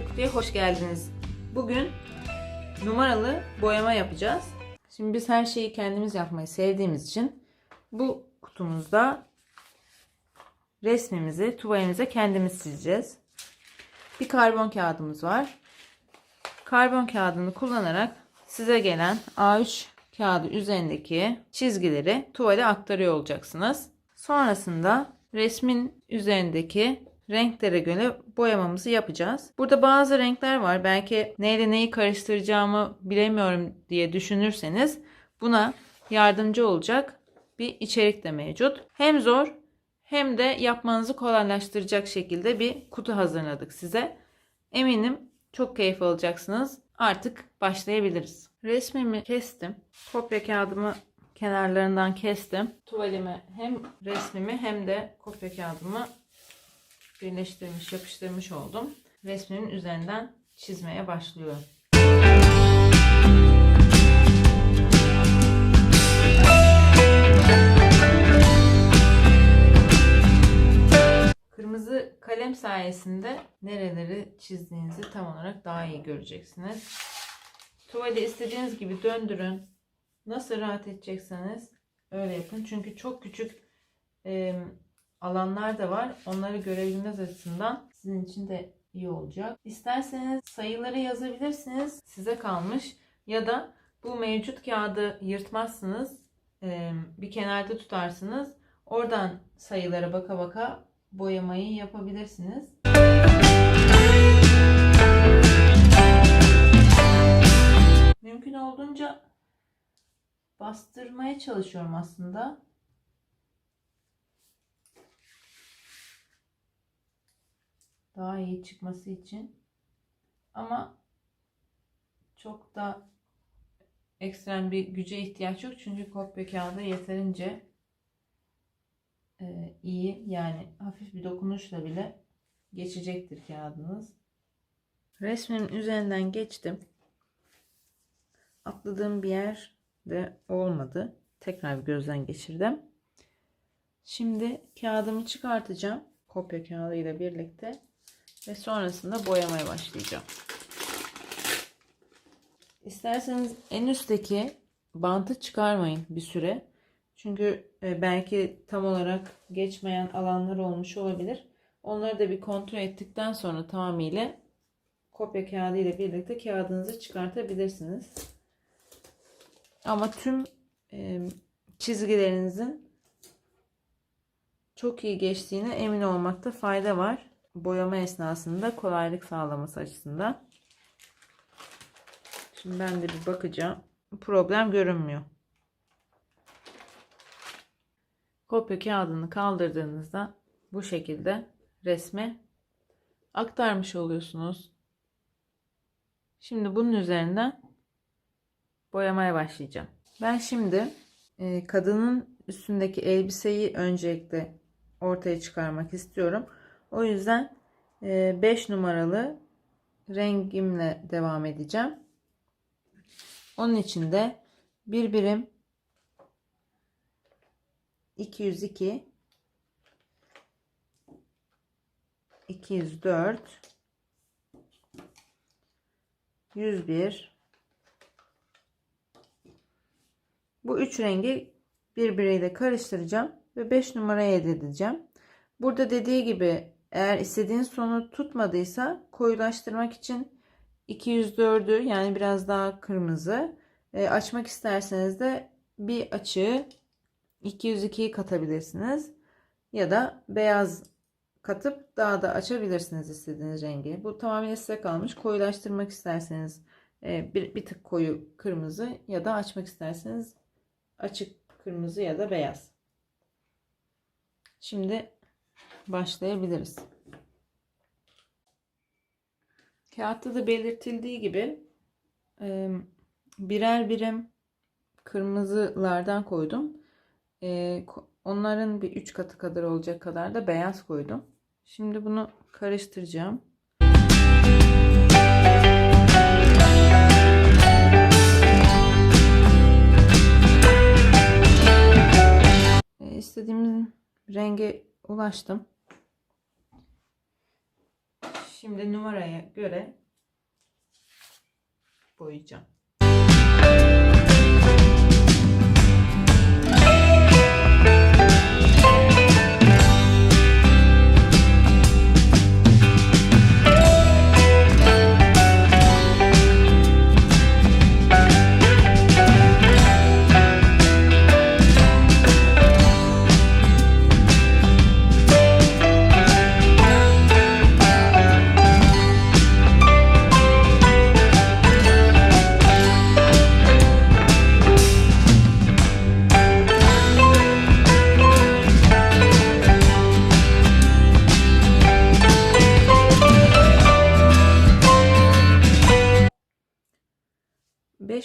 Renkli Kutu'ya hoş geldiniz. Bugün numaralı boyama yapacağız. Şimdi biz her şeyi kendimiz yapmayı sevdiğimiz için bu kutumuzda resmimizi tuvalimize kendimiz çizeceğiz. Bir karbon kağıdımız var. Karbon kağıdını kullanarak size gelen A3 kağıdı üzerindeki çizgileri tuvale aktarıyor olacaksınız. Sonrasında resmin üzerindeki renklere göre boyamamızı yapacağız. Burada bazı renkler var. Belki neyle neyi karıştıracağımı bilemiyorum diye düşünürseniz buna yardımcı olacak bir içerik de mevcut. Hem zor hem de yapmanızı kolaylaştıracak şekilde bir kutu hazırladık size. Eminim çok keyif alacaksınız. Artık başlayabiliriz. Resmimi kestim. Kopya kağıdımı kenarlarından kestim. Tuvalime hem resmimi hem de kopya kağıdımı birleştirmiş, yapıştırmış oldum. Resmimin üzerinden çizmeye başlıyorum. Kırmızı kalem sayesinde nereleri çizdiğinizi tam olarak daha iyi göreceksiniz. Tuvali istediğiniz gibi döndürün. Nasıl rahat edecekseniz öyle yapın. Çünkü çok küçük e, alanlar da var. Onları görebilmeniz açısından sizin için de iyi olacak. İsterseniz sayıları yazabilirsiniz. Size kalmış. Ya da bu mevcut kağıdı yırtmazsınız. bir kenarda tutarsınız. Oradan sayılara baka baka boyamayı yapabilirsiniz. Mümkün olduğunca bastırmaya çalışıyorum aslında. Daha iyi çıkması için. Ama çok da ekstrem bir güce ihtiyaç yok. Çünkü kopya kağıdı yeterince e, iyi. Yani hafif bir dokunuşla bile geçecektir kağıdınız. Resmin üzerinden geçtim. Atladığım bir yer de olmadı. Tekrar bir gözden geçirdim. Şimdi kağıdımı çıkartacağım. Kopya kağıdı ile birlikte. Ve sonrasında boyamaya başlayacağım. İsterseniz en üstteki bantı çıkarmayın bir süre. Çünkü e, belki tam olarak geçmeyen alanlar olmuş olabilir. Onları da bir kontrol ettikten sonra tamamıyla kopya kağıdı ile birlikte kağıdınızı çıkartabilirsiniz. Ama tüm e, çizgilerinizin çok iyi geçtiğine emin olmakta fayda var. Boyama esnasında kolaylık sağlaması açısından. Şimdi ben de bir bakacağım. Problem görünmüyor. Kopya kağıdını kaldırdığınızda bu şekilde resme aktarmış oluyorsunuz. Şimdi bunun üzerinden boyamaya başlayacağım. Ben şimdi e, kadının üstündeki elbiseyi öncelikle ortaya çıkarmak istiyorum. O yüzden 5 numaralı rengimle devam edeceğim. Onun için de bir birim 202 204 101 Bu üç rengi birbiriyle karıştıracağım ve 5 numaraya elde edeceğim. Burada dediği gibi eğer istediğin sonu tutmadıysa koyulaştırmak için 204'ü yani biraz daha kırmızı e, açmak isterseniz de bir açığı 202'yi katabilirsiniz. Ya da beyaz katıp daha da açabilirsiniz istediğiniz rengi. Bu tamamen size kalmış. Koyulaştırmak isterseniz e, bir, bir tık koyu kırmızı ya da açmak isterseniz açık kırmızı ya da beyaz. Şimdi başlayabiliriz. Kağıtta da belirtildiği gibi birer birim kırmızılardan koydum. Onların bir üç katı kadar olacak kadar da beyaz koydum. Şimdi bunu karıştıracağım. İstediğimiz renge ulaştım. Şimdi numaraya göre boyayacağım.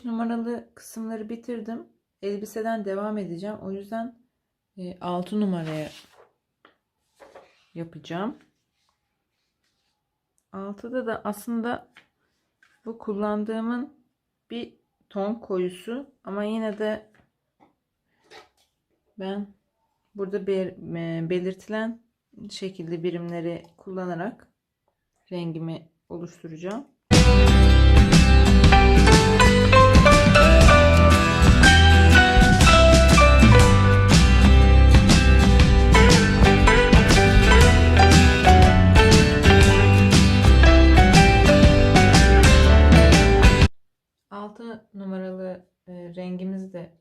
Beş numaralı kısımları bitirdim. Elbiseden devam edeceğim. O yüzden 6 numaraya yapacağım. 6'da da aslında bu kullandığımın bir ton koyusu ama yine de ben burada e, belirtilen şekilde birimleri kullanarak rengimi oluşturacağım. Altı numaralı e, rengimizi de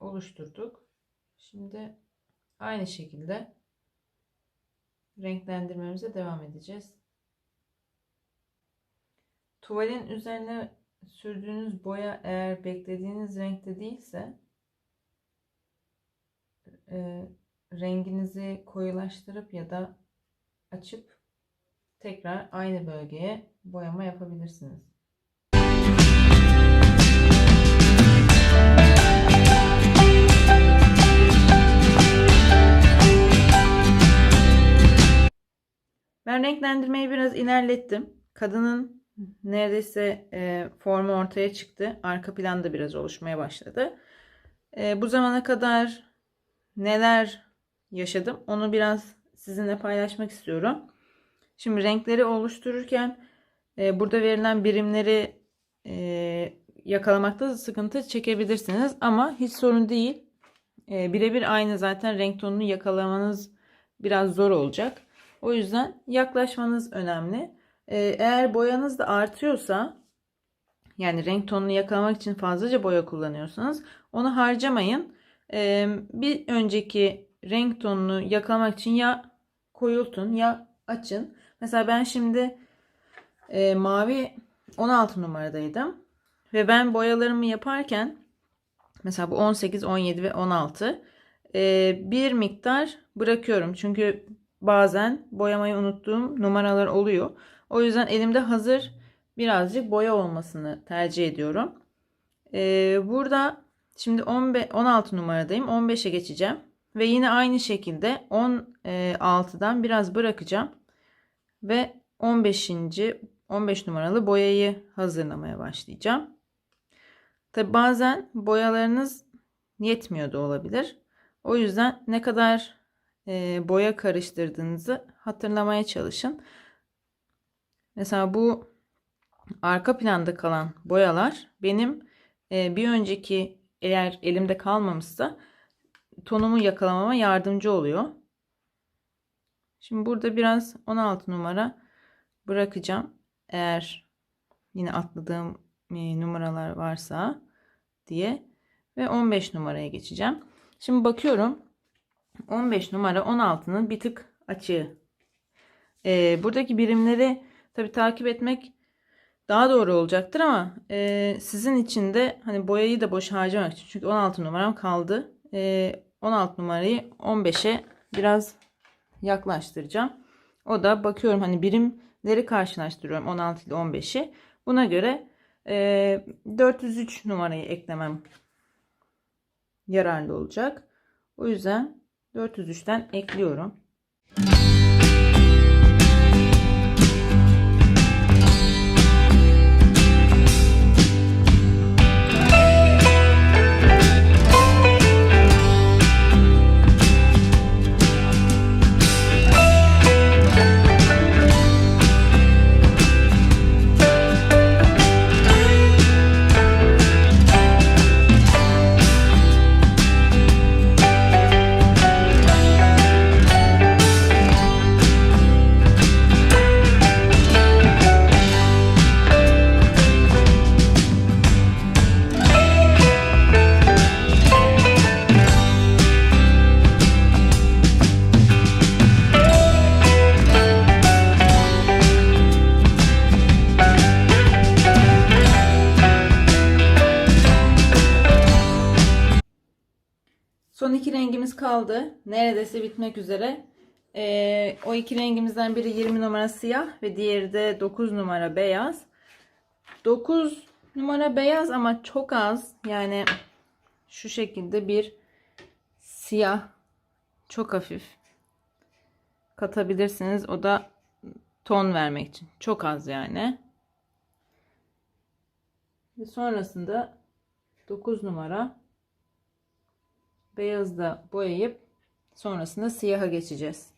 oluşturduk. Şimdi aynı şekilde renklendirmemize devam edeceğiz. Tuvalin üzerine sürdüğünüz boya eğer beklediğiniz renkte değilse e, renginizi koyulaştırıp ya da açıp tekrar aynı bölgeye boyama yapabilirsiniz. Ben renklendirmeyi biraz ilerlettim. Kadının neredeyse e, formu ortaya çıktı. Arka planda biraz oluşmaya başladı. E, bu zamana kadar neler yaşadım onu biraz sizinle paylaşmak istiyorum. Şimdi renkleri oluştururken e, burada verilen birimleri e, yakalamakta sıkıntı çekebilirsiniz. Ama hiç sorun değil. E, Birebir aynı zaten renk tonunu yakalamanız biraz zor olacak. O yüzden yaklaşmanız önemli. Ee, eğer boyanız da artıyorsa yani renk tonunu yakalamak için fazlaca boya kullanıyorsanız onu harcamayın. Ee, bir önceki renk tonunu yakalamak için ya koyultun ya açın. Mesela ben şimdi e, mavi 16 numaradaydım. Ve ben boyalarımı yaparken mesela bu 18, 17 ve 16 e, bir miktar bırakıyorum. Çünkü bazen boyamayı unuttuğum numaralar oluyor. O yüzden elimde hazır birazcık boya olmasını tercih ediyorum. Ee, burada şimdi 15, 16 numaradayım. 15'e geçeceğim. Ve yine aynı şekilde 16'dan biraz bırakacağım. Ve 15. 15 numaralı boyayı hazırlamaya başlayacağım. Tabi bazen boyalarınız yetmiyor da olabilir. O yüzden ne kadar boya karıştırdığınızı hatırlamaya çalışın. Mesela bu arka planda kalan boyalar benim bir önceki eğer elimde kalmamışsa tonumu yakalamama yardımcı oluyor. Şimdi burada biraz 16 numara bırakacağım. Eğer yine atladığım numaralar varsa diye ve 15 numaraya geçeceğim. Şimdi bakıyorum 15 numara 16'nın bir tık açığı. Ee, buradaki birimleri tabi takip etmek daha doğru olacaktır ama e, sizin için de hani boyayı da boş harcamak için çünkü 16 numaram kaldı. E, 16 numarayı 15'e biraz yaklaştıracağım. O da bakıyorum hani birimleri karşılaştırıyorum 16 ile 15'i. Buna göre e, 403 numarayı eklemem yararlı olacak. O yüzden 403'ten ekliyorum. Kaldı. Neredeyse bitmek üzere. Ee, o iki rengimizden biri 20 numara siyah ve diğeri de 9 numara beyaz. 9 numara beyaz ama çok az. Yani şu şekilde bir siyah çok hafif katabilirsiniz. O da ton vermek için. Çok az yani. Ve sonrasında 9 numara beyazda boyayıp sonrasında siyaha geçeceğiz.